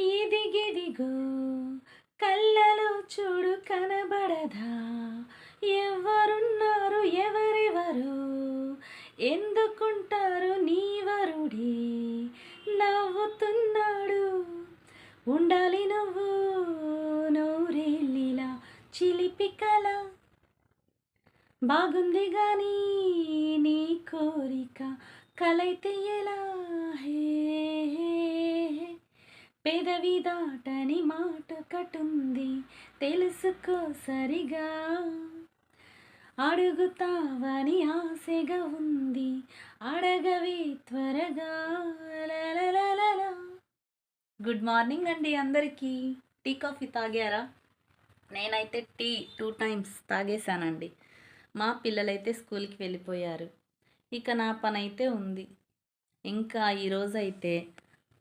ఇదిగిదిగో కళ్ళలో చూడు కనబడదా? ఎవరున్నారు ఎవరెవరు? ఎందుకుంటారు నీవరుడి నవ్వుతున్నాడు ఉండాలి నువ్వు నోరెల్లిలా చిలిపి కల. బాగుంది కానీ నీ కోరిక కలైతే ఎలా? హే. పెదవి దాటని మాట కటుంది తెలుసుకో సరిగా. అడుగుతావని ఆశగా ఉంది అడగవి త్వరగా. గుడ్ మార్నింగ్ అండి అందరికీ. టీ కాఫీ తాగారా? నేనైతే టీ టూ టైమ్స్ తాగేశానండి. మా పిల్లలైతే స్కూల్కి వెళ్ళిపోయారు. ఇక నా పని అయితే ఉంది. ఇంకా ఈరోజు అయితే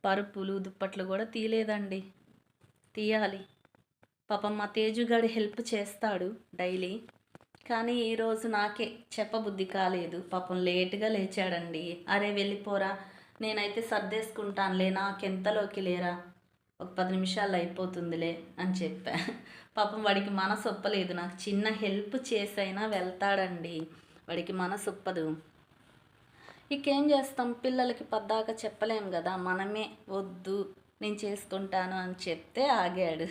పరుపులు దుప్పట్లు కూడా తీయలేదండి. తీయాలి. పాపం మా తేజుగాడి హెల్ప్ చేస్తాడు డైలీ. కానీ ఈరోజు నాకే చెప్పబుద్ధి కాలేదు. పాపం లేటుగా లేచాడండి. అరే వెళ్ళిపోరా. నేనైతే సర్దేసుకుంటానులే. నాకెంతలోకి లేరా? ఒక పది నిమిషాలు అయిపోతుందిలే అని చెప్పా. పాపం వాడికి మనసు ఒప్పలేదు. నాకు చిన్న హెల్ప్ చేసైనా వెళ్తాడండి. వాడికి మనసు ఒప్పదు. ఇకేం చేస్తాం? పిల్లలకి పద్దాక చెప్పలేం కదా మనమే వద్దు నేను చేసుకుంటాను అని చెప్తే ఆగాడు.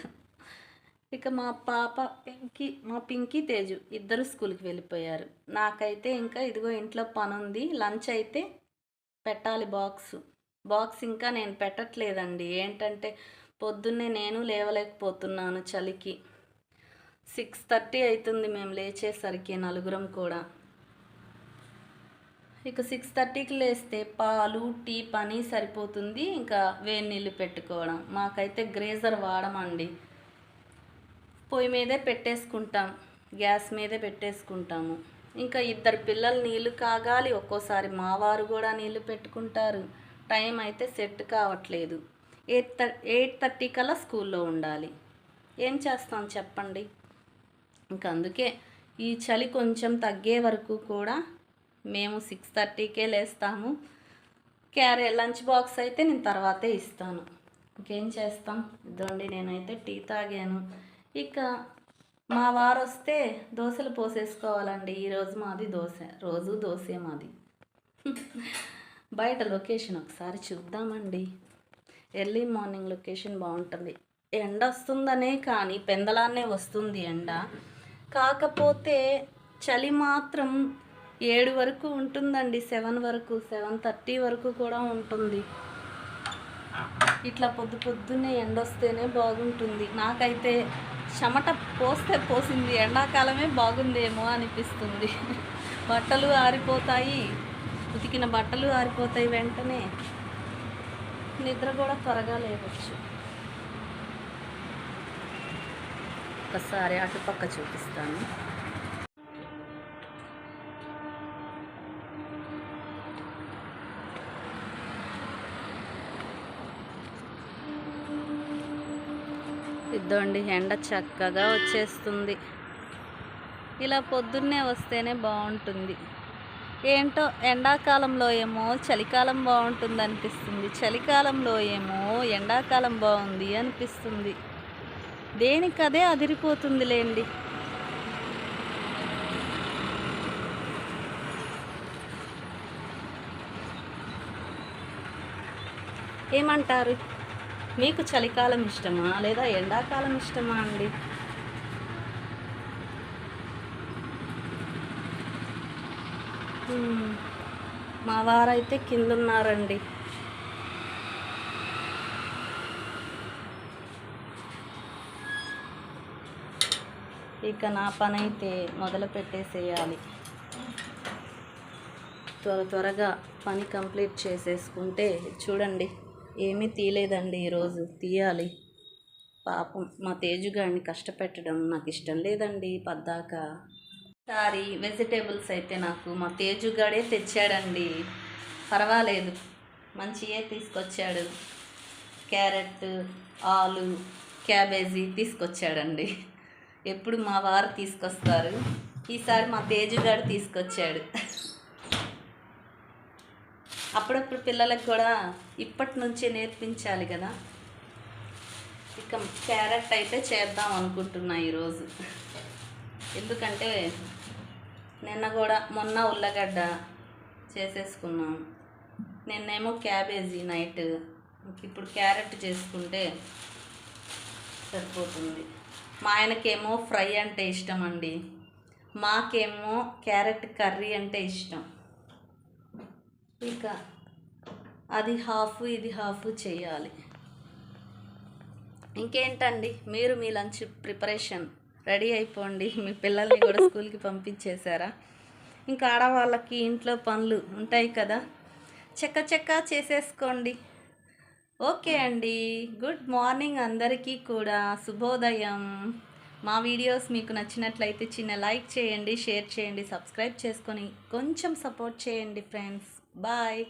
ఇక మా పాప పింకీ మా పింకీ తేజు ఇద్దరు స్కూల్కి వెళ్ళిపోయారు. నాకైతే ఇంకా ఇదిగో ఇంట్లో పని ఉంది లంచ్ అయితే పెట్టాలి బాక్స్. బాక్స్ ఇంకా నేను పెట్టట్లేదండి. ఏంటంటే పొద్దున్నే నేను లేవలేకపోతున్నాను చలికి. సిక్స్ థర్టీ అవుతుంది మేము లేచేసరికి నలుగురం కూడా. ఇక సిక్స్ థర్టీకి లేస్తే పాలు టీ పని సరిపోతుంది. ఇంకా వేడి నీళ్ళు పెట్టుకోవడం. మాకైతే గ్రేజర్ వాడమండి. పొయ్యి మీదే పెట్టేసుకుంటాం. గ్యాస్ మీదే పెట్టేసుకుంటాము. ఇంకా ఇద్దరు పిల్లలు నీళ్ళు కాగాలి. ఒక్కోసారి మావారు కూడా నీళ్ళు పెట్టుకుంటారు. టైం అయితే సెట్ కావట్లేదు. ఎయిట్ థర్ ఎయిట్ థర్టీ కల్లా స్కూల్లో ఉండాలి. ఏం చేస్తాం చెప్పండి? ఇంకా అందుకే ఈ చలి కొంచెం తగ్గే వరకు కూడా మేము సిక్స్ థర్టీకే లేస్తాము. క్యారే లంచ్ బాక్స్ అయితే నేను తర్వాతే ఇస్తాను. ఇంకేం చేస్తాం? ఇదండి నేనైతే టీ తాగాను. ఇక మా వారు వస్తే దోశలు పోసేసుకోవాలండి. ఈరోజు మాది దోశ. రోజు దోశే మాది. బయట లొకేషన్ ఒకసారి చూద్దామండి. ఎర్లీ మార్నింగ్ లొకేషన్ బాగుంటుంది. ఎండ వస్తుందనే కానీ పెందలాన్నే వస్తుంది ఎండ. కాకపోతే చలి మాత్రం ఏడు వరకు ఉంటుందండి సెవెన్ వరకు సెవెన్ థర్టీ వరకు కూడా ఉంటుంది. ఇట్లా పొద్దు పొద్దున్నే ఎండ వస్తేనే బాగుంటుంది. నాకైతే చెమట పోస్తే పోసింది ఎండాకాలమే బాగుందేమో అనిపిస్తుంది. బట్టలు ఆరిపోతాయి ఉతికిన బట్టలు ఆరిపోతాయి వెంటనే. నిద్ర కూడా త్వరగా లేవచ్చు. ఒకసారి అటుపక్క చూపిస్తాను. ఇద్దండి ఎండ చక్కగా వచ్చేస్తుంది. ఇలా పొద్దున్నే వస్తేనే బాగుంటుంది. ఏంటో ఎండాకాలంలో ఏమో చలికాలం బాగుంటుంది అనిపిస్తుంది. చలికాలంలో ఏమో ఎండాకాలం బాగుంది అనిపిస్తుంది. దేనికి అదే అదిరిపోతుంది లేండి ఏమంటారు? మీకు చలికాలం ఇష్టమా లేదా ఎండాకాలం ఇష్టమా అండి? మా వారైతే కింద ఉన్నారండి ఇక నా పని అయితే మొదలు పెట్టేసేయాలి. త్వర త్వరగా పని కంప్లీట్ చేసేసుకుంటే చూడండి. ఏమీ తీయలేదండి ఈరోజు. తీయాలి. పాపం మా తేజుగాడిని కష్టపెట్టడం నాకు ఇష్టం లేదండి పద్దాక. సారీ వెజిటేబుల్స్ అయితే నాకు మా తేజుగాడే తెచ్చాడండి. పర్వాలేదు. మంచియే తీసుకొచ్చాడు. క్యారెట్ ఆలు క్యాబేజీ తీసుకొచ్చాడండి. ఎప్పుడు మా వారు తీసుకొస్తారు. ఈసారి మా తేజుగాడు తీసుకొచ్చాడు. అప్పుడప్పుడు పిల్లలకు కూడా ఇప్పటి నుంచే నేర్పించాలి కదా. ఇక క్యారెట్ అయితే చేద్దాం అనుకుంటున్నా ఈరోజు. ఎందుకంటే నిన్న కూడా మొన్న ఉల్లగడ్డ చేసేసుకున్నాం. నిన్నేమో క్యాబేజీ నైట్. ఇప్పుడు క్యారెట్ చేసుకుంటే సరిపోతుంది. మా ఆయనకేమో ఫ్రై అంటే ఇష్టం అండి. మాకేమో క్యారెట్ కర్రీ అంటే ఇష్టం. ఇక అది హాఫ్ ఇది హాఫ్ చేయాలి. ఇంకేంటండి? మీరు మీ లంచ్ ప్రిపరేషన్ రెడీ అయిపోండి. మీ పిల్లల్ని కూడా స్కూల్కి పంపించేశారా? ఇంకా ఆడవాళ్ళకి ఇంట్లో పనులు ఉంటాయి కదా? చెక్క చెక్క చేసేసుకోండి. ఓకే అండి. గుడ్ మార్నింగ్ అందరికీ కూడా. శుభోదయం. మా వీడియోస్ మీకు నచ్చినట్లయితే చిన్న లైక్ చేయండి షేర్ చేయండి సబ్స్క్రైబ్ చేసుకొని కొంచెం సపోర్ట్ చేయండి ఫ్రెండ్స్. Bye.